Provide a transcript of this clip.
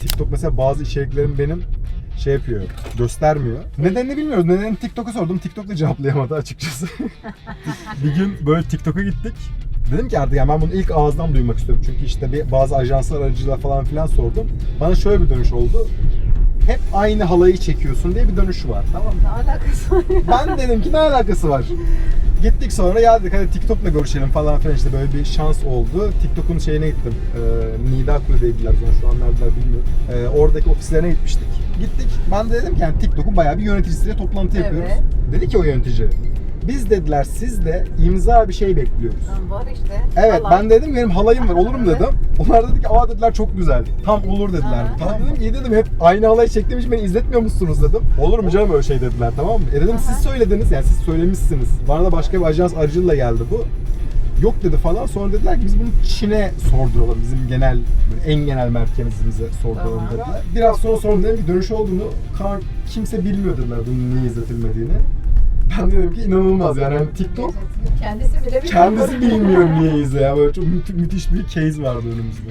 TikTok mesela bazı içeriklerim benim şey yapıyor, göstermiyor. Nedenini bilmiyoruz. Nedenini TikTok'a sordum. TikTok da cevaplayamadı açıkçası. bir gün böyle TikTok'a gittik. Dedim ki artık yani ben bunu ilk ağızdan duymak istiyorum. Çünkü işte bir, bazı ajanslar aracılığıyla falan filan sordum. Bana şöyle bir dönüş oldu. Hep aynı halayı çekiyorsun diye bir dönüş var. Tamam mı? Ne alakası var? Ben dedim ki ne alakası var? Gittik sonra ya dedik hadi TikTok'la görüşelim falan filan işte böyle bir şans oldu. TikTok'un şeyine gittim. Ee, Nida Kule'deydiler zaman şu an neredeler bilmiyorum. Ee, oradaki ofislerine gitmiştik. Gittik. Ben de dedim ki yani TikTok'un bayağı bir yöneticisiyle toplantı yapıyoruz. Evet. Dedi ki o yönetici. Biz dediler sizde imza bir şey bekliyoruz. Lan var işte. Evet Halay. ben dedim benim halayım var olur mu Evet. dedim. Onlar dedi ki aa dediler çok güzel. Tam olur dediler. Aha. Tamam dedim iyi dedim hep aynı halayı çektiğim beni izletmiyor musunuz dedim. Olur mu canım öyle şey dediler tamam mı? E dedim siz Aha. söylediniz yani siz söylemişsiniz. Bana da başka bir ajans aracılığıyla geldi bu. Yok dedi falan. Sonra dediler ki biz bunu Çin'e sorduralım. Bizim genel en genel merkezimize sorduralım Tamam. dediler. Biraz sonra sordum dedim ki dönüş olduğunu kimse bilmiyor dediler bunun niye izletilmediğini. Ben de dedim ki inanılmaz yani hani TikTok Kendisi bile bilmiyor. Kendisi bilmiyor niye izle ya. Böyle çok müthi- müthiş bir case vardı önümüzde.